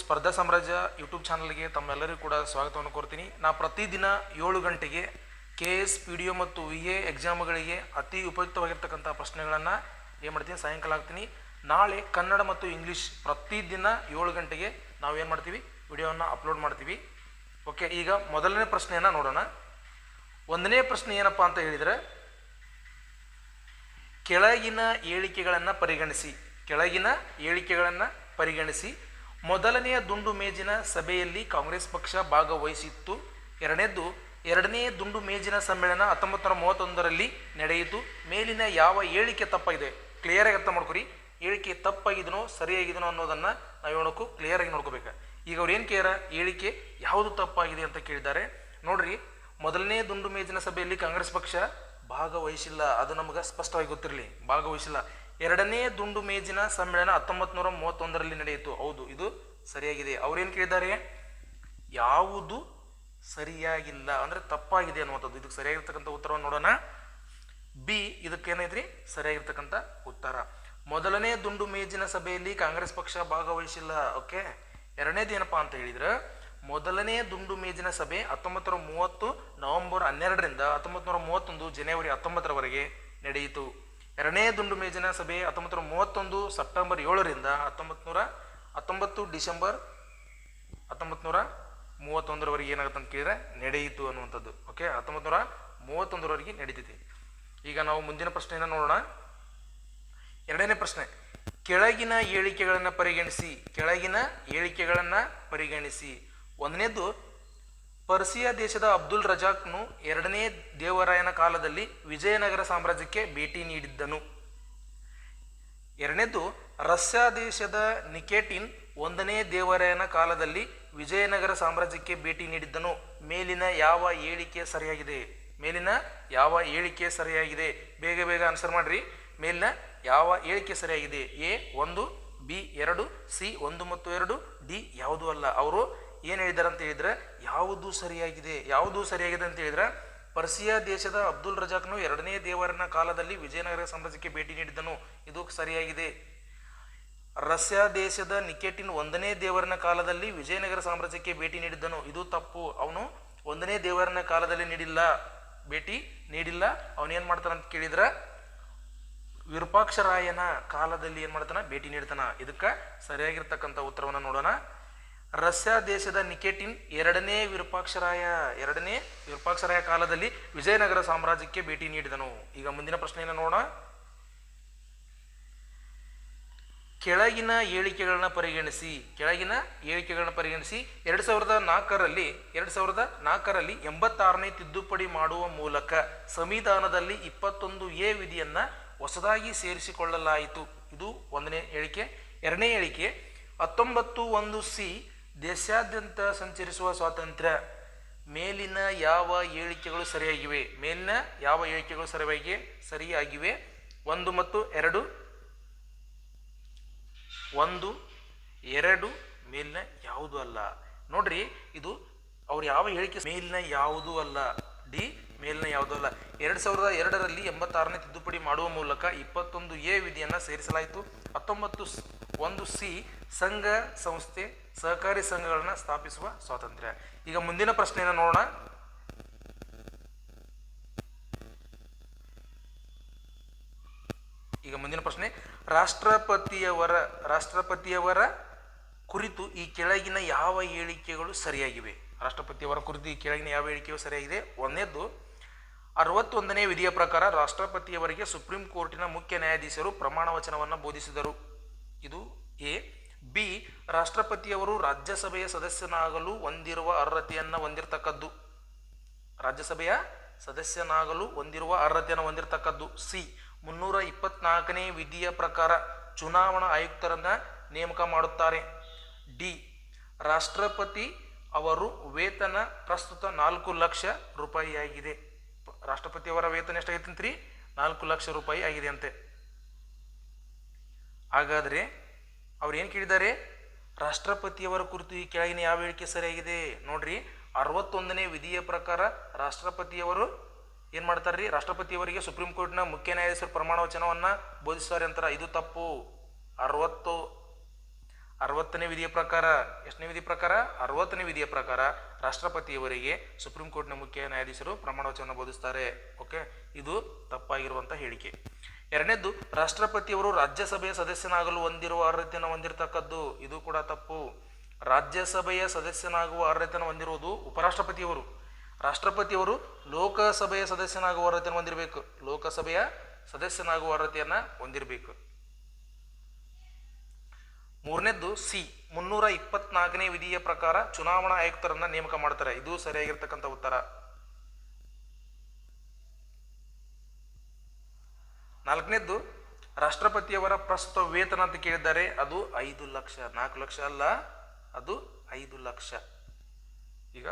ಸ್ಪರ್ಧಾ ಸಾಮ್ರಾಜ್ಯ ಯೂಟ್ಯೂಬ್ ಚಾನಲ್ಗೆ ತಮ್ಮೆಲ್ಲರಿಗೂ ಕೂಡ ಸ್ವಾಗತವನ್ನು ಕೋರ್ತೀನಿ. ನಾ ಪ್ರತಿದಿನ ಏಳು ಗಂಟೆಗೆ K S P D O ಮತ್ತು ವಿ ಎ ಎಕ್ಸಾಮ್ಗಳಿಗೆ ಅತಿ ಉಪಯುಕ್ತವಾಗಿರ್ತಕ್ಕಂಥ ಪ್ರಶ್ನೆಗಳನ್ನು ಏನು ಮಾಡ್ತೀನಿ, ಸಾಯಂಕಾಲ ಆಗ್ತೀನಿ ನಾಳೆ ಕನ್ನಡ ಮತ್ತು ಇಂಗ್ಲೀಷ್ ಪ್ರತಿದಿನ ಏಳು ಗಂಟೆಗೆ ನಾವು ಏನು ಮಾಡ್ತೀವಿ, ವಿಡಿಯೋವನ್ನು ಅಪ್ಲೋಡ್ ಮಾಡ್ತೀವಿ. ಓಕೆ ಈಗ ಮೊದಲನೇ ಪ್ರಶ್ನೆಯನ್ನು ನೋಡೋಣ. ಒಂದನೇ ಪ್ರಶ್ನೆ ಏನಪ್ಪ ಅಂತ ಹೇಳಿದರೆ, ಕೆಳಗಿನ ಹೇಳಿಕೆಗಳನ್ನು ಪರಿಗಣಿಸಿ, ಕೆಳಗಿನ ಹೇಳಿಕೆಗಳನ್ನು ಪರಿಗಣಿಸಿ ಮೊದಲನೆಯ ದುಂಡು ಮೇಜಿನ ಸಭೆಯಲ್ಲಿ ಕಾಂಗ್ರೆಸ್ ಪಕ್ಷ ಭಾಗವಹಿಸಿತ್ತು. ಎರಡನೇದ್ದು ಎರಡನೇ ದುಂಡು ಮೇಜಿನ ಸಮ್ಮೇಳನ ಹತ್ತೊಂಬತ್ತು ನೂರ ಮೂವತ್ತೊಂದರಲ್ಲಿ ನಡೆಯಿತು. ಮೇಲಿನ ಯಾವ ಹೇಳಿಕೆ ತಪ್ಪಾಗಿದೆ? ಕ್ಲಿಯರಾಗಿ ಅರ್ಥ ಮಾಡ್ಕೊರಿ ಹೇಳಿಕೆ ತಪ್ಪಾಗಿದನೋ, ಸರಿಯಾಗಿದನೋ ಅನ್ನೋದನ್ನು ನಾವು ಕ್ಲಿಯರ್ ಕ್ಲಿಯರಾಗಿ ನೋಡ್ಕೋಬೇಕು. ಈಗ ಅವ್ರು ಏನು ಕೇಳ ಹೇಳಿಕೆ ಯಾವುದು ತಪ್ಪಾಗಿದೆ ಅಂತ ಕೇಳಿದ್ದಾರೆ. ನೋಡ್ರಿ, ಮೊದಲನೇ ದುಂಡು ಮೇಜಿನ ಸಭೆಯಲ್ಲಿ ಕಾಂಗ್ರೆಸ್ ಪಕ್ಷ ಭಾಗವಹಿಸಿಲ್ಲ. ಅದು ನಮಗೆ ಸ್ಪಷ್ಟವಾಗಿ ಗೊತ್ತಿರಲಿ. ಭಾಗವಹಿಸಿಲ್ಲ. ಎರಡನೇ ದುಂಡು ಮೇಜಿನ ಸಮ್ಮೇಳನ ಹತ್ತೊಂಬತ್ತು ನೂರ ಮೂವತ್ತೊಂದರಲ್ಲಿ ನಡೆಯಿತು. ಹೌದು, ಇದು ಸರಿಯಾಗಿದೆ. ಅವ್ರೇನು ಕೇಳಿದ್ದಾರೆ? ಯಾವುದು ಸರಿಯಾಗಿಲ್ಲ ಅಂದರೆ ತಪ್ಪಾಗಿದೆ ಅನ್ನುವಂಥದ್ದು. ಇದಕ್ಕೆ ಸರಿಯಾಗಿರ್ತಕ್ಕಂಥ ಉತ್ತರವನ್ನು ನೋಡೋಣ. ಬಿ, ಇದಕ್ಕೇನೈತ್ರಿ? ಸರಿಯಾಗಿರ್ತಕ್ಕಂಥ ಉತ್ತರ. ಮೊದಲನೇ ದುಂಡು ಮೇಜಿನ ಸಭೆಯಲ್ಲಿ ಕಾಂಗ್ರೆಸ್ ಪಕ್ಷ ಭಾಗವಹಿಸಿಲ್ಲ. ಓಕೆ? ಎರಡನೇದು ಏನಪ್ಪಾ ಅಂತ ಹೇಳಿದ್ರೆ, ಮೊದಲನೇ ದುಂಡು ಮೇಜಿನ ಸಭೆ ಹತ್ತೊಂಬತ್ತು ನೂರ ಮೂವತ್ತು ನವೆಂಬರ್ ಹನ್ನೆರಡರಿಂದ ಹತ್ತೊಂಬತ್ತು ನೂರ ಮೂವತ್ತೊಂದು ಜನವರಿ ಹತ್ತೊಂಬತ್ತರವರೆಗೆ ನಡೆಯಿತು. ಎರಡನೇ ದುಂಡು ಮೇಜಿನ ಸಭೆ ಹತ್ತೊಂಬತ್ತು ನೂರ ಮೂವತ್ತೊಂದು ಸೆಪ್ಟೆಂಬರ್ ಏಳರಿಂದ ಹತ್ತೊಂಬತ್ತು ನೂರ ಹತ್ತೊಂಬತ್ತು ಡಿಸೆಂಬರ್ ಹತ್ತೊಂಬತ್ತು ನೂರ ಮೂವತ್ತೊಂದರವರೆಗೆ ಏನಾಗುತ್ತೆ ಅಂತ ಕೇಳಿದ್ರೆ ನಡೆಯಿತು ಅನ್ನುವಂಥದ್ದು. ಓಕೆ ಹತ್ತೊಂಬತ್ತು ನೂರ ಮೂವತ್ತೊಂದರವರೆಗೆ ನಡೀತೈತಿ. ಈಗ ನಾವು ಮುಂದಿನ ಪ್ರಶ್ನೆಯನ್ನು ನೋಡೋಣ. ಎರಡನೇ ಪ್ರಶ್ನೆ, ಕೆಳಗಿನ ಹೇಳಿಕೆಗಳನ್ನು ಪರಿಗಣಿಸಿ, ಕೆಳಗಿನ ಹೇಳಿಕೆಗಳನ್ನು ಪರಿಗಣಿಸಿ. ಒಂದನೇದು ಪರ್ಸಿಯಾ ದೇಶದ ಅಬ್ದುಲ್ ರಜಾಕ್ನು ಎರಡನೇ ದೇವರಾಯನ ಕಾಲದಲ್ಲಿ ವಿಜಯನಗರ ಸಾಮ್ರಾಜ್ಯಕ್ಕೆ ಭೇಟಿ ನೀಡಿದ್ದನು. ಎರಡನೇದು ರಷ್ಯಾ ದೇಶದ ನಿಕೇಟಿನ್ ಒಂದನೇ ದೇವರಾಯನ ಕಾಲದಲ್ಲಿ ವಿಜಯನಗರ ಸಾಮ್ರಾಜ್ಯಕ್ಕೆ ಭೇಟಿ ನೀಡಿದ್ದನು. ಮೇಲಿನ ಯಾವ ಹೇಳಿಕೆ ಸರಿಯಾಗಿದೆ? ಮೇಲಿನ ಯಾವ ಹೇಳಿಕೆ ಸರಿಯಾಗಿದೆ? ಬೇಗ ಬೇಗ ಆನ್ಸರ್ ಮಾಡ್ರಿ. ಮೇಲಿನ ಯಾವ ಹೇಳಿಕೆ ಸರಿಯಾಗಿದೆ? ಎ ಒಂದು, ಬಿ ಎರಡು, ಸಿ ಒಂದು ಮತ್ತು ಎರಡು, ಡಿ ಯಾವುದೂ ಅಲ್ಲ. ಅವರು ಏನು ಹೇಳಿದ್ದಾರೆ ಅಂತ ಹೇಳಿದ್ರೆ ಯಾವುದು ಸರಿಯಾಗಿದೆ ಯಾವುದು ಸರಿಯಾಗಿದೆ ಅಂತ ಹೇಳಿದ್ರೆ, ಪರ್ಸಿಯಾ ದೇಶದ ಅಬ್ದುಲ್ ರಜಾಕ್ನು ಎರಡನೇ ದೇವರನ ಕಾಲದಲ್ಲಿ ವಿಜಯನಗರ ಸಾಮ್ರಾಜ್ಯಕ್ಕೆ ಭೇಟಿ ನೀಡಿದ್ದನು. ಇದು ಸರಿಯಾಗಿದೆ. ರಷ್ಯಾ ದೇಶದ ನಿಕೆಟಿನ್ ಒಂದನೇ ದೇವರನ ಕಾಲದಲ್ಲಿ ವಿಜಯನಗರ ಸಾಮ್ರಾಜ್ಯಕ್ಕೆ ಭೇಟಿ ನೀಡಿದ್ದನು. ಇದು ತಪ್ಪು. ಅವನು ಒಂದನೇ ದೇವರನ ಕಾಲದಲ್ಲಿ ನೀಡಿಲ್ಲ. ಭೇಟಿ ನೀಡಿಲ್ಲ. ಅವನೇನು ಮಾಡ್ತಾನಂತ ಕೇಳಿದ್ರೆ ವಿರೂಪಾಕ್ಷರಾಯನ ಕಾಲದಲ್ಲಿ ಏನು ಮಾಡ್ತಾನ? ಭೇಟಿ ನೀಡ್ತಾನ. ಇದಕ್ಕೆ ಸರಿಯಾಗಿರ್ತಕ್ಕಂಥ ಉತ್ತರವನ್ನು ನೋಡೋಣ. ರಷ್ಯಾ ದೇಶದ ನಿಕೆಟಿನ್ ಎರಡನೇ ವಿರೂಪಾಕ್ಷರಾಯ ಎರಡನೇ ವಿರೂಪಾಕ್ಷರಾಯ ಕಾಲದಲ್ಲಿ ವಿಜಯನಗರ ಸಾಮ್ರಾಜ್ಯಕ್ಕೆ ಭೇಟಿ ನೀಡಿದನು. ಈಗ ಮುಂದಿನ ಪ್ರಶ್ನೆಯನ್ನು ನೋಡೋಣ. ಕೆಳಗಿನ ಹೇಳಿಕೆಗಳನ್ನ ಪರಿಗಣಿಸಿ, ಕೆಳಗಿನ ಹೇಳಿಕೆಗಳನ್ನ ಪರಿಗಣಿಸಿ ಎರಡು ಸಾವಿರದ ನಾಲ್ಕರಲ್ಲಿ, ಎರಡು ಸಾವಿರದ ನಾಲ್ಕರಲ್ಲಿ ಎಂಬತ್ತಾರನೇ ತಿದ್ದುಪಡಿ ಮಾಡುವ ಮೂಲಕ ಸಂವಿಧಾನದಲ್ಲಿ ಇಪ್ಪತ್ತೊಂದು ಎ ವಿಧಿಯನ್ನು ಹೊಸದಾಗಿ ಸೇರಿಸಿಕೊಳ್ಳಲಾಯಿತು. ಇದು ಒಂದನೇ ಹೇಳಿಕೆ. ಎರಡನೇ ಹೇಳಿಕೆ, ಹತ್ತೊಂಬತ್ತು ಒಂದು ಸಿ ದೇಶಾದ್ಯಂತ ಸಂಚರಿಸುವ ಸ್ವಾತಂತ್ರ್ಯ ಮೇಲಿನ ಯಾವ ಹೇಳಿಕೆಗಳು ಸರಿಯಾಗಿವೆ? ಮೇಲಿನ ಯಾವ ಹೇಳಿಕೆಗಳು ಸರಿಯಾಗಿ, ಸರಿಯಾಗಿವೆ? ಒಂದು ಮತ್ತು ಎರಡು? ಒಂದು, ಎರಡು, ಮೇಲಿನ ಯಾವುದು ಅಲ್ಲ. ನೋಡ್ರಿ, ಇದು ಅವ್ರು ಯಾವ ಹೇಳಿಕೆ ಮೇಲಿನ ಯಾವುದೂ ಅಲ್ಲ? ಡಿ, ಮೇಲಿನ ಯಾವುದೂ ಅಲ್ಲ? ಎರಡು ಸಾವಿರದ ಎರಡರಲ್ಲಿ ಎಂಬತ್ತಾರನೇ ತಿದ್ದುಪಡಿ ಮಾಡುವ ಮೂಲಕ ಇಪ್ಪತ್ತೊಂದು ಎ ವಿಧಿಯನ್ನು ಸೇರಿಸಲಾಯಿತು. ಹತ್ತೊಂಬತ್ತು ಒಂದು ಸಿ, ಸಂಘ ಸಂಸ್ಥೆ, ಸಹಕಾರಿ ಸಂಘಗಳನ್ನು ಸ್ಥಾಪಿಸುವ ಸ್ವಾತಂತ್ರ್ಯ. ಈಗ ಮುಂದಿನ ಪ್ರಶ್ನೆಯನ್ನು ನೋಡೋಣ. ಈಗ ಮುಂದಿನ ಪ್ರಶ್ನೆ, ರಾಷ್ಟ್ರಪತಿಯವರ ರಾಷ್ಟ್ರಪತಿಯವರ ಕುರಿತು ಈ ಕೆಳಗಿನ ಯಾವ ಹೇಳಿಕೆಗಳು ಸರಿಯಾಗಿವೆ? ರಾಷ್ಟ್ರಪತಿಯವರ ಕುರಿತು ಈ ಕೆಳಗಿನ ಯಾವ ಹೇಳಿಕೆಗಳು ಸರಿಯಾಗಿದೆ? ಒಂದನೇದ್ದು ಅರವತ್ತೊಂದನೇ ವಿಧಿಯ ಪ್ರಕಾರ ರಾಷ್ಟ್ರಪತಿಯವರಿಗೆ ಸುಪ್ರೀಂ ಕೋರ್ಟಿನ ಮುಖ್ಯ ನ್ಯಾಯಾಧೀಶರು ಪ್ರಮಾಣ ವಚನವನ್ನು ಬೋಧಿಸಿದರು. ಇದು ಎ, ಬಿ, ರಾಷ್ಟ್ರಪತಿಯವರು ರಾಜ್ಯಸಭೆಯ ಸದಸ್ಯನಾಗಲು ಹೊಂದಿರುವ ಅರ್ಹತೆಯನ್ನು ಹೊಂದಿರತಕ್ಕದ್ದು. ರಾಜ್ಯಸಭೆಯ ಸದಸ್ಯನಾಗಲು ಹೊಂದಿರುವ ಅರ್ಹತೆಯನ್ನು ಹೊಂದಿರತಕ್ಕದ್ದು. ಸಿ, ಮುನ್ನೂರ ಇಪ್ಪತ್ನಾಲ್ಕನೇ ವಿಧಿಯ ಪ್ರಕಾರ ಚುನಾವಣಾ ಆಯುಕ್ತರನ್ನು ನೇಮಕ ಮಾಡುತ್ತಾರೆ. ಡಿ, ರಾಷ್ಟ್ರಪತಿ ಅವರು ವೇತನ ಪ್ರಸ್ತುತ ನಾಲ್ಕು ಲಕ್ಷ ರೂಪಾಯಿ ಆಗಿದೆ ರಾಷ್ಟ್ರಪತಿಯವರ ವೇತನ ಎಷ್ಟಾಗೈತಂತ್ರಿ ನಾಲ್ಕು ಲಕ್ಷ ರೂಪಾಯಿ ಆಗಿದೆ ಅಂತೆ ಹಾಗಾದರೆ ಅವ್ರು ಏನು ಕೇಳಿದ್ದಾರೆ? ರಾಷ್ಟ್ರಪತಿಯವರ ಕುರಿತು ಈ ಕೆಳಗಿನ ಯಾವ ಹೇಳಿಕೆ ಸರಿಯಾಗಿದೆ? ನೋಡ್ರಿ, ಅರವತ್ತೊಂದನೇ ವಿಧಿಯ ಪ್ರಕಾರ ರಾಷ್ಟ್ರಪತಿಯವರು ಏನು ಮಾಡ್ತಾರೆ ರೀ ರಾಷ್ಟ್ರಪತಿಯವರಿಗೆ ಸುಪ್ರೀಂ ಕೋರ್ಟ್ನ ಮುಖ್ಯ ನ್ಯಾಯಾಧೀಶರು ಪ್ರಮಾಣ ವಚನವನ್ನು ಬೋಧಿಸ್ತಾರೆ ಅಂತಾರೆ. ಇದು ತಪ್ಪು. ಅರವತ್ತು, ಅರವತ್ತನೇ ವಿಧಿಯ ಪ್ರಕಾರ, ಎಷ್ಟನೇ ವಿಧಿ ಪ್ರಕಾರ? ಅರವತ್ತನೇ ವಿಧಿಯ ಪ್ರಕಾರ ರಾಷ್ಟ್ರಪತಿಯವರಿಗೆ ಸುಪ್ರೀಂ ಕೋರ್ಟ್ನ ಮುಖ್ಯ ನ್ಯಾಯಾಧೀಶರು ಪ್ರಮಾಣ ವಚನ ಬೋಧಿಸ್ತಾರೆ. ಓಕೆ? ಇದು ತಪ್ಪಾಗಿರುವಂಥ ಹೇಳಿಕೆ. ಎರಡನೇದ್ದು ರಾಷ್ಟ್ರಪತಿಯವರು ರಾಜ್ಯಸಭೆಯ ಸದಸ್ಯನಾಗಲು ಹೊಂದಿರುವ ಅರ್ಹತೆಯನ್ನು ಹೊಂದಿರತಕ್ಕದ್ದು, ಇದು ಕೂಡ ತಪ್ಪು. ರಾಜ್ಯಸಭೆಯ ಸದಸ್ಯನಾಗುವ ಅರ್ಹತೆಯನ್ನು ಹೊಂದಿರುವುದು ಉಪರಾಷ್ಟ್ರಪತಿಯವರು. ರಾಷ್ಟ್ರಪತಿಯವರು ಲೋಕಸಭೆಯ ಸದಸ್ಯನಾಗುವ ಅರ್ಹತೆಯನ್ನು ಹೊಂದಿರಬೇಕು. ಲೋಕಸಭೆಯ ಸದಸ್ಯನಾಗುವ ಅರ್ಹತೆಯನ್ನು ಹೊಂದಿರಬೇಕು. ಮೂರನೇದ್ದು ಸಿ, ಮುನ್ನೂರ ಇಪ್ಪತ್ನಾಲ್ಕನೇ ವಿಧಿಯ ಪ್ರಕಾರ ಚುನಾವಣಾ ಆಯುಕ್ತರನ್ನ ನೇಮಕ ಮಾಡ್ತಾರೆ. ಇದು ಸರಿಯಾಗಿರ್ತಕ್ಕಂಥ ಉತ್ತರ. ನಾಲ್ಕನೇದ್ದು, ರಾಷ್ಟ್ರಪತಿಯವರ ಪ್ರಸ್ತುತ ವೇತನ ಅಂತ ಕೇಳಿದ್ದಾರೆ. ಅದು ಐದು ಲಕ್ಷ, ನಾಲ್ಕು ಲಕ್ಷ ಅಲ್ಲ, ಅದು ಐದು ಲಕ್ಷ. ಈಗ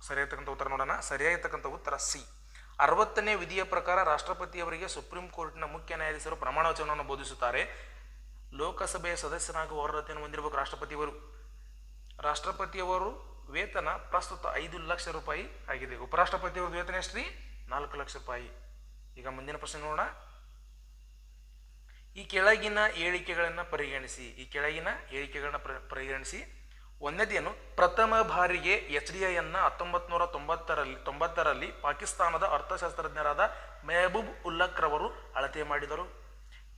ಸರಿಯಾಗಿರ್ತಕ್ಕಂಥ ಉತ್ತರ ನೋಡೋಣ. ಸರಿಯಾಗಿರ್ತಕ್ಕಂಥ ಉತ್ತರ ಸಿ. ಅರವತ್ತನೇ ವಿಧಿಯ ಪ್ರಕಾರ ರಾಷ್ಟ್ರಪತಿಯವರಿಗೆ ಸುಪ್ರೀಂ ಕೋರ್ಟ್ನ ಮುಖ್ಯ ನ್ಯಾಯಾಧೀಶರು ಪ್ರಮಾಣ ವಚನವನ್ನು ಬೋಧಿಸುತ್ತಾರೆ. ಲೋಕಸಭೆಯ ಸದಸ್ಯನಾಗುವ ಅರ್ಹತೆಯನ್ನು ಹೊಂದಿರಬೇಕು ರಾಷ್ಟ್ರಪತಿಯವರು. ರಾಷ್ಟ್ರಪತಿಯವರು ವೇತನ ಪ್ರಸ್ತುತ ಐದು ಲಕ್ಷ ರೂಪಾಯಿ ಆಗಿದೆ. ಉಪರಾಷ್ಟ್ರಪತಿಯವರ ವೇತನ ಎಷ್ಟು ನಾಲ್ಕು ಲಕ್ಷ ರೂಪಾಯಿ. ಈಗ ಮುಂದಿನ ಪ್ರಶ್ನೆ ನೋಡೋಣ. ಈ ಕೆಳಗಿನ ಹೇಳಿಕೆಗಳನ್ನು ಪರಿಗಣಿಸಿ, ಈ ಕೆಳಗಿನ ಹೇಳಿಕೆಗಳನ್ನ ಪ್ರ- ಪರಿಗಣಿಸಿ. ಒಂದನೇದೇನು ಪ್ರಥಮ ಬಾರಿಗೆ ಎಚ್ ಡಿ ಐಯನ್ನು ಹತ್ತೊಂಬತ್ತು ನೂರ ತೊಂಬತ್ತರಲ್ಲಿ ತೊಂಬತ್ತರಲ್ಲಿ ಪಾಕಿಸ್ತಾನದ ಅರ್ಥಶಾಸ್ತ್ರಜ್ಞರಾದ ಮೆಹಬೂಬ್ ಉಲ್ಲಕ್ ರವರು ಅಳತೆ ಮಾಡಿದರು.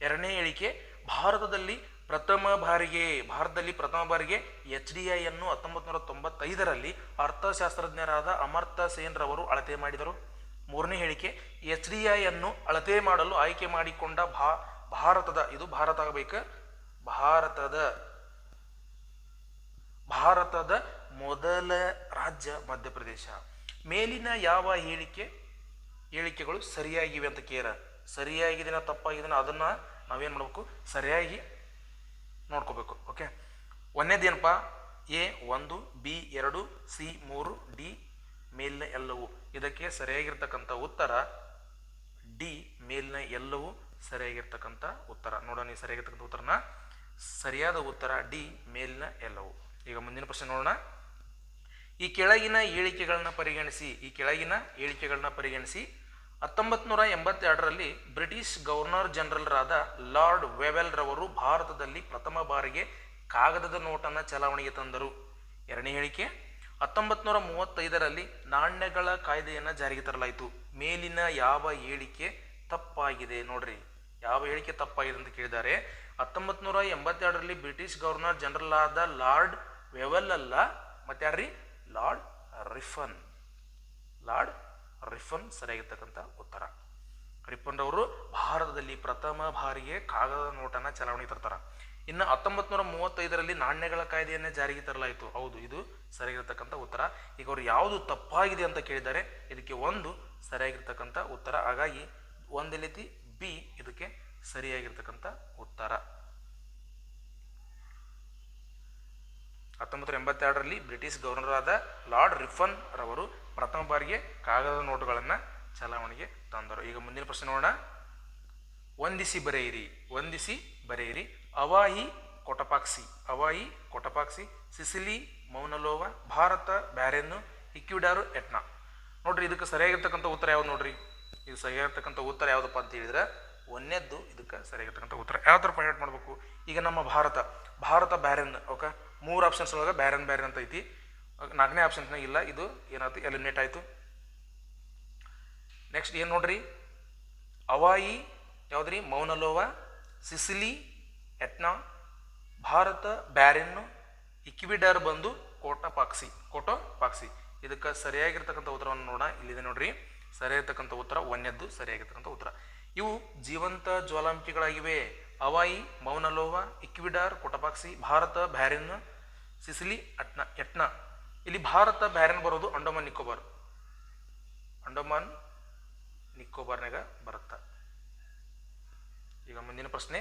ಎರಡನೇ ಹೇಳಿಕೆ ಭಾರತದಲ್ಲಿ ಪ್ರಥಮ ಬಾರಿಗೆ, ಭಾರತದಲ್ಲಿ ಪ್ರಥಮ ಬಾರಿಗೆ ಎಚ್ ಡಿ ಐಯನ್ನು ಹತ್ತೊಂಬತ್ತು ನೂರ ತೊಂಬತ್ತೈದರಲ್ಲಿ ಅರ್ಥಶಾಸ್ತ್ರಜ್ಞರಾದ ಅಮರ್ತ ಸೇನ್ ರವರು ಅಳತೆ ಮಾಡಿದರು. ಮೂರನೇ ಹೇಳಿಕೆ ಎಚ್ ಡಿ ಐ ಅನ್ನು ಅಳತೆ ಮಾಡಲು ಆಯ್ಕೆ ಮಾಡಿಕೊಂಡ ಭಾ, ಭಾರತದ, ಇದು ಭಾರತ ಆಗಬೇಕು, ಭಾರತದ ಭಾರತದ ಮೊದಲ ರಾಜ್ಯ ಮಧ್ಯಪ್ರದೇಶ. ಮೇಲಿನ ಯಾವ ಹೇಳಿಕೆ, ಹೇಳಿಕೆಗಳು ಸರಿಯಾಗಿವೆ ಅಂತ ಕೇರ. ಸರಿಯಾಗಿದೆನಾ, ತಪ್ಪಾಗಿದೆನಾ, ಅದನ್ನು ನಾವೇನು ಮಾಡಬೇಕು? ಸರಿಯಾಗಿ ನೋಡ್ಕೋಬೇಕು, ಓಕೆ? ಒಂದೇದೇನಪ್ಪ? ಎ ಒಂದು, ಬಿ ಎರಡು, ಸಿ ಮೂರು, ಡಿ ಮೇಲಿನ ಎಲ್ಲವೂ. ಇದಕ್ಕೆ ಸರಿಯಾಗಿರ್ತಕ್ಕಂಥ ಉತ್ತರ ಡಿ ಮೇಲಿನ ಎಲ್ಲವೂ ಸರಿಯಾಗಿರ್ತಕ್ಕಂಥ ಉತ್ತರ. ನೋಡೋಣ ಈ ಸರಿಯಾಗಿರ್ತಕ್ಕಂಥ ಉತ್ತರನ. ಸರಿಯಾದ ಉತ್ತರ ಡಿ ಮೇಲಿನ ಎಲ್ಲವೂ. ಈಗ ಮುಂದಿನ ಪ್ರಶ್ನೆ ನೋಡೋಣ. ಈ ಕೆಳಗಿನ ಹೇಳಿಕೆಗಳನ್ನ ಪರಿಗಣಿಸಿ, ಈ ಕೆಳಗಿನ ಹೇಳಿಕೆಗಳನ್ನ ಪರಿಗಣಿಸಿ. ಹತ್ತೊಂಬತ್ತು ನೂರ ಎಂಬತ್ತೆರಡರಲ್ಲಿ ಬ್ರಿಟಿಷ್ ಗವರ್ನರ್ ಜನರಲ್ರಾದ ಲಾರ್ಡ್ ವೆವೆಲ್ ರವರು ಭಾರತದಲ್ಲಿ ಪ್ರಥಮ ಬಾರಿಗೆ ಕಾಗದದ ನೋಟನ್ನು ಚಲಾವಣೆಗೆ ತಂದರು. ಎರಡನೇ ಹೇಳಿಕೆ ಹತ್ತೊಂಬತ್ತು ನೂರ ಮೂವತ್ತೈದರಲ್ಲಿ ನಾಣ್ಯಗಳ ಕಾಯ್ದೆಯನ್ನು ಜಾರಿಗೆ ತರಲಾಯಿತು. ಮೇಲಿನ ಯಾವ ಹೇಳಿಕೆ ತಪ್ಪಾಗಿದೆ ನೋಡ್ರಿ. ಯಾವ ಹೇಳಿಕೆ ತಪ್ಪಾಗಿದೆ ಅಂತ ಕೇಳಿದ್ದಾರೆ ಹತ್ತೊಂಬತ್ತು ನೂರ ಎಂಬತ್ತೆರಡರಲ್ಲಿ ಬ್ರಿಟಿಷ್ ಗವರ್ನರ್ ಜನರಲ್ ಆದ ಲಾರ್ಡ್ ವೆವೆಲ್ ಅಲ್ಲ ಮತ್ತಾರ್ರಿ ಲಾರ್ಡ್ ರಿಫನ್. ಲಾರ್ಡ್ ರಿಫನ್ ಸರಿಯಾಗಿರ್ತಕ್ಕಂಥ ಉತ್ತರ. ರಿಫನ್ ಅವರು ಭಾರತದಲ್ಲಿ ಪ್ರಥಮ ಬಾರಿಗೆ ಕಾಗದ ನೋಟನ ಚಲಾವಣೆಗೆ ತರ್ತಾರ. ಇನ್ನು ಹತ್ತೊಂಬತ್ತು ನೂರ ಮೂವತ್ತೈದರಲ್ಲಿ ನಾಣ್ಯಗಳ ಕಾಯ್ದೆಯನ್ನೇ ಜಾರಿಗೆ ತರಲಾಯಿತು. ಹೌದು, ಇದು ಸರಿಯಾಗಿರ್ತಕ್ಕಂಥ ಉತ್ತರ. ಈಗ ಅವರು ಯಾವುದು ತಪ್ಪಾಗಿದೆ ಅಂತ ಕೇಳಿದ್ದಾರೆ, ಇದಕ್ಕೆ ಒಂದು ಸರಿಯಾಗಿರ್ತಕ್ಕಂಥ ಉತ್ತರ. ಹಾಗಾಗಿ ಒಂದೇ ರೀತಿ ಬಿ ಇದಕ್ಕೆ ಸರಿಯಾಗಿರ್ತಕ್ಕಂಥ ಉತ್ತರ. ಹತ್ತೊಂಬತ್ತು ನೂರ ಎಂಬತ್ತೆರಡರಲ್ಲಿ ಬ್ರಿಟಿಷ್ ಗವರ್ನರ್ ಲಾರ್ಡ್ ರಿಫನ್ ರವರು ಪ್ರಥಮ ಬಾರಿಗೆ ಕಾಗದ ನೋಟುಗಳನ್ನು ಚಲಾವಣೆಗೆ ತಂದರು. ಈಗ ಮುಂದಿನ ಪ್ರಶ್ನೆ ನೋಡೋಣ. ಹೊಂದಿಸಿ ಬರೆಯಿರಿ, ವಂದಿಸಿ ಬರೆಯಿರಿ. Hawaii Cotopaxi Hawaii Cotopaxi Sicily, Mauna Loa, Bharat Barren Ecuador Etna. ನೋಡ್ರಿ, ಇದಕ್ಕೆ ಸರಿಯಾಗಿರ್ತಕ್ಕಂಥ ಉತ್ತರ ಯಾವ್ದು ನೋಡ್ರಿ? ಇದು ಸರಿಯಾಗಿರ್ತಕ್ಕಂಥ ಉತ್ತರ ಯಾವುದಪ್ಪ ಅಂತ ಹೇಳಿದ್ರೆ ಒಂದೇದ್ದು ಇದಕ್ಕೆ ಸರಿಯಾಗಿರ್ತಕ್ಕಂಥ ಉತ್ತರ. ಯಾವ ಥರ ಪಾಯಿಂಟ್ ಮಾಡಬೇಕು. ಈಗ ನಮ್ಮ ಭಾರತ ಭಾರತ, ಬ್ಯಾರೆನ್, ಓಕೆ? ಮೂರು ಆಪ್ಷನ್ಸ್ ಒಳಗೆ ಬ್ಯಾರೆನ್ ಬ್ಯಾರೆನ್ ಅಂತ ಐತಿ. ನಾಲ್ಕನೇ ಆಪ್ಷನ್ಸ್ನಾಗ ಇಲ್ಲ, ಇದು ಏನಾಯ್ತು? ಎಲಿಮಿನೇಟ್ ಆಯಿತು. ನೆಕ್ಸ್ಟ್ ಏನು ನೋಡ್ರಿ? ಅವಾಯಿ, ಯಾವುದ್ರಿ? ಮೌನಲೋವ ಸಿಸಿಲಿ, ಎಟ್ನಾ, ಭಾರತ, ಬ್ಯಾರೆನ್ನು, ಇಕ್ವಿಡರ್ ಬಂದು ಕೋಟಪಾಕ್ಸಿ, ಕೋಟೋಪಾಕ್ಸಿ. ಇದಕ್ಕೆ ಸರಿಯಾಗಿರ್ತಕ್ಕಂಥ ಉತ್ತರವನ್ನು ನೋಡೋಣ. ಇಲ್ಲಿದೆ ನೋಡ್ರಿ. ಸರಿಯಾಗಿರ್ತಕ್ಕಂಥ ಉತ್ತರ, ಒಂದನೇದ್ದು ಸರಿಯಾಗಿರ್ತಕ್ಕಂಥ ಉತ್ತರ. ಇವು ಜೀವಂತ ಜ್ವಾಲಾಮುಖಿಗಳಾಗಿವೆ. Hawaii Mauna Loa Ecuador, Cotopaxi, Bharat Barren Sicily, Etna, Etna. ಇಲ್ಲಿ ಭಾರತ, ಬ್ಯಾರಿನ್ ಬರೋದು ಅಂಡಮಾನ್, ನಿಕೋಬಾರ್. ಅಂಡಮಾನ್ ನಿಕೋಬಾರ್ನಾಗ ಬರುತ್ತಾ. ಈಗ ಮುಂದಿನ ಪ್ರಶ್ನೆ.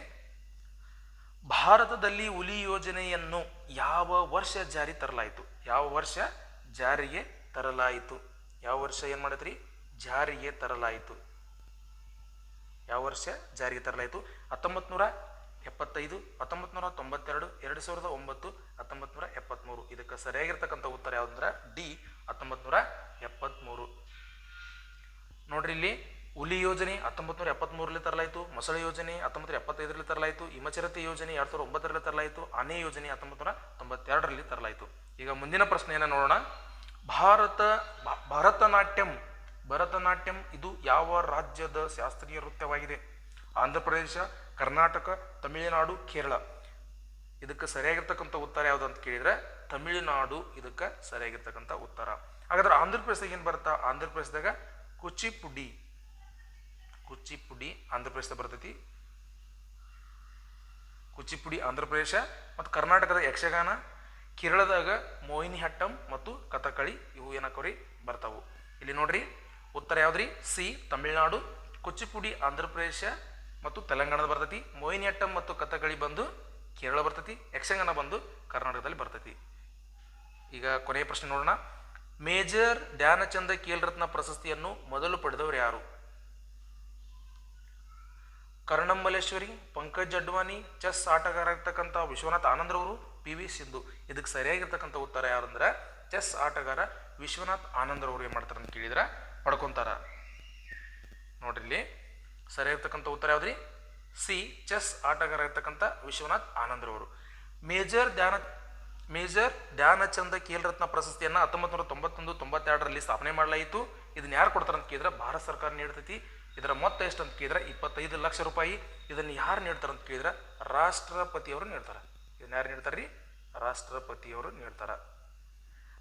ಭಾರತದಲ್ಲಿ ಹುಲಿ ಯೋಜನೆಯನ್ನು ಯಾವ ವರ್ಷ ಜಾರಿ ತರಲಾಯಿತು? ಯಾವ ವರ್ಷ ಜಾರಿಗೆ ತರಲಾಯಿತು? ಯಾವ ವರ್ಷ ಏನು ಮಾಡತ್ರಿ? ಜಾರಿಗೆ ತರಲಾಯಿತು. ಯಾವ ವರ್ಷ ಜಾರಿಗೆ ತರಲಾಯಿತು? ಹತ್ತೊಂಬತ್ತು ನೂರ ಎಪ್ಪತ್ತೈದು ಹತ್ತೊಂಬತ್ತು ನೂರ ತೊಂಬತ್ತೆರಡು, ಎರಡು ಸಾವಿರದ ಒಂಬತ್ತು ಹತ್ತೊಂಬತ್ತು ನೂರ ಎಪ್ಪತ್ತ್ಮೂರು ಇದಕ್ಕೆ ಸರಿಯಾಗಿರ್ತಕ್ಕಂಥ ಉತ್ತರ ಯಾವುದಂದ್ರೆ ಡಿ ಹತ್ತೊಂಬತ್ತು ನೂರ ಎಪ್ಪತ್ತ್ಮೂರು ನೋಡ್ರಿ ಇಲ್ಲಿ ಹುಲಿ ಯೋಜನೆ ಹತ್ತೊಂಬತ್ತು ನೂರ ಎಪ್ಪತ್ತ್ಮೂರರಲ್ಲಿ ತರಲಾಯಿತು, ಮೊಸಳೆ ಯೋಜನೆ ಹತ್ತೊಂಬತ್ತು ಎಪ್ಪತ್ತೈದರಲ್ಲಿ ತರಲಾಯಿತು, ಹಿಮಚರತೆ ಯೋಜನೆ ಎರಡು ಸಾವಿರದ ಒಂಬತ್ತರಲ್ಲಿ ತರಲಾಯಿತು, ಆನೆ ಯೋಜನೆ ಹತ್ತೊಂಬತ್ತು ನೂರ ತೊಂಬತ್ತೆರಡರಲ್ಲಿ ತರಲಾಯಿತು. ಈಗ ಮುಂದಿನ ಪ್ರಶ್ನೆಯನ್ನು ನೋಡೋಣ. ಭಾರತ ಭರತನಾಟ್ಯಂ ಭರತನಾಟ್ಯಂ ಇದು ಯಾವ ರಾಜ್ಯದ ಶಾಸ್ತ್ರೀಯ ನೃತ್ಯವಾಗಿದೆ? ಆಂಧ್ರ ಪ್ರದೇಶ, ಕರ್ನಾಟಕ, ತಮಿಳುನಾಡು, ಕೇರಳ. ಇದಕ್ಕೆ ಸರಿಯಾಗಿರ್ತಕ್ಕಂಥ ಉತ್ತರ ಯಾವುದು ಅಂತ ಕೇಳಿದ್ರೆ, ತಮಿಳುನಾಡು ಇದಕ್ಕೆ ಸರಿಯಾಗಿರ್ತಕ್ಕಂಥ ಉತ್ತರ. ಹಾಗಾದ್ರೆ ಆಂಧ್ರ ಪ್ರದೇಶದಾಗ ಏನು ಬರುತ್ತಾ? ಆಂಧ್ರ ಪ್ರದೇಶದಾಗ ಕುಚಿಪುಡಿ. ಕುಚಿಪುಡಿ ಆಂಧ್ರ ಪ್ರದೇಶದ ಬರ್ತೈತಿ. ಕುಚಿಪುಡಿ ಆಂಧ್ರ ಪ್ರದೇಶ ಮತ್ತು ಕರ್ನಾಟಕದ ಯಕ್ಷಗಾನ, ಕೇರಳದಾಗ ಮೋಹಿನಿಹಟ್ಟಂ ಮತ್ತು ಕಥಕಳಿ ಇವು ಏನಾಕವ್ರಿ ಬರ್ತಾವು. ಇಲ್ಲಿ ನೋಡ್ರಿ, ಉತ್ತರ ಯಾವ್ದ್ರಿ? ಸಿ, ತಮಿಳುನಾಡು. ಕುಚಿಪುಡಿ ಆಂಧ್ರ ಪ್ರದೇಶ ಮತ್ತು ತೆಲಂಗಾಣದ ಬರ್ತೈತಿ. ಮೋಹಿನಿಹಟ್ಟಂ ಮತ್ತು ಕಥಕಳಿ ಬಂದು ಕೇರಳ ಬರ್ತೈತಿ, ಯಕ್ಷಗಾನ ಬಂದು ಕರ್ನಾಟಕದಲ್ಲಿ ಬರ್ತೈತಿ. ಈಗ ಕೊನೆಯ ಪ್ರಶ್ನೆ ನೋಡೋಣ. ಮೇಜರ್ ಧ್ಯಾನಚಂದ ರತ್ನ ಪ್ರಶಸ್ತಿಯನ್ನು ಮೊದಲು ಪಡೆದವರು ಯಾರು? ಕರ್ಣಂಬಲೇಶ್ವರಿ, ಪಂಕಜ್ ಅಡ್ವಾನಿ ಚೆಸ್ ಆಟಗಾರ ಇರ್ತಕ್ಕಂಥ ವಿಶ್ವನಾಥ್ ಆನಂದ್ರವರು ಪಿ ವಿ ಸಿಂಧು. ಇದಕ್ಕೆ ಸರಿಯಾಗಿರ್ತಕ್ಕಂಥ ಉತ್ತರ ಯಾರು ಅಂದ್ರೆ, ಚೆಸ್ ಆಟಗಾರ ವಿಶ್ವನಾಥ್ ಆನಂದ್ರವರು ಏನು ಮಾಡ್ತಾರೆ ಅಂತ ಕೇಳಿದ್ರೆ, ಪಡ್ಕೊಂತಾರ. ನೋಡ್ರಿ ಇಲ್ಲಿ, ಸರಿಯಾಗಿರ್ತಕ್ಕಂಥ ಉತ್ತರ ಯಾವ್ದ್ರಿ? ಸಿ, ಚೆಸ್ ಆಟಗಾರ ಇರ್ತಕ್ಕಂಥ ವಿಶ್ವನಾಥ್ ಆನಂದ್ರವರು. ಮೇಜರ್ ಧ್ಯಾನ, ಮೇಜರ್ ಧ್ಯಾನಚಂದ ಖೇಲ್ರತ್ನ ಪ್ರಶಸ್ತಿಯನ್ನು ಹತ್ತೊಂಬತ್ತು ನೂರ ತೊಂಬತ್ತೊಂದು ತೊಂಬತ್ತೆರಡರಲ್ಲಿ ಸ್ಥಾಪನೆ ಮಾಡಲಾಯಿತು. ಇದನ್ನ ಯಾರು ಕೊಡ್ತಾರಂತ ಕೇಳಿದ್ರೆ, ಭಾರತ ಸರ್ಕಾರ ನೀಡ್ತೈತಿ. ಇದರ ಮೊತ್ತ ಎಷ್ಟು ಅಂತ ಕೇಳಿದ್ರೆ ಇಪ್ಪತ್ತೈದು ಲಕ್ಷ ರೂಪಾಯಿ. ಇದನ್ನು ಯಾರು ನೀಡ್ತಾರೆ ಅಂತ ಕೇಳಿದ್ರೆ ರಾಷ್ಟ್ರಪತಿಯವರು ನೀಡ್ತಾರೆ. ಇದನ್ನ ಯಾರು ನೀಡ್ತಾರೆ ರೀ? ರಾಷ್ಟ್ರಪತಿಯವರು ನೀಡ್ತಾರೆ.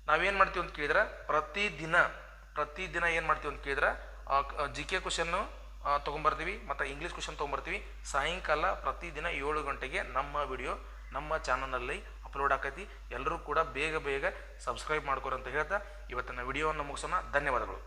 ನಾವೇನು ಮಾಡ್ತೀವಿ ಅಂತ ಕೇಳಿದ್ರೆ ಪ್ರತಿದಿನ ಪ್ರತಿದಿನ ಏನು ಮಾಡ್ತೀವಿ ಅಂತ ಕೇಳಿದ್ರೆ ಜಿ ಕೆ ಕ್ವಶನ್ನು ತೊಗೊಂಬರ್ತೀವಿ, ಮತ್ತು ಇಂಗ್ಲೀಷ್ ಕ್ವಶನ್ ತೊಗೊಂಬರ್ತೀವಿ. ಸಾಯಂಕಾಲ ಪ್ರತಿದಿನ ಏಳು ಗಂಟೆಗೆ ನಮ್ಮ ವಿಡಿಯೋ ನಮ್ಮ ಚಾನಲಲ್ಲಿ ಅಪ್ಲೋಡ್ ಆಕೈತಿ. ಎಲ್ಲರೂ ಕೂಡ ಬೇಗ ಬೇಗ ಸಬ್ಸ್ಕ್ರೈಬ್ ಮಾಡ್ಕೊರಂತ ಹೇಳ್ತಾ ಇವತ್ತಿನ ವಿಡಿಯೋವನ್ನು ಮುಗಿಸೋಣ. ಧನ್ಯವಾದಗಳು.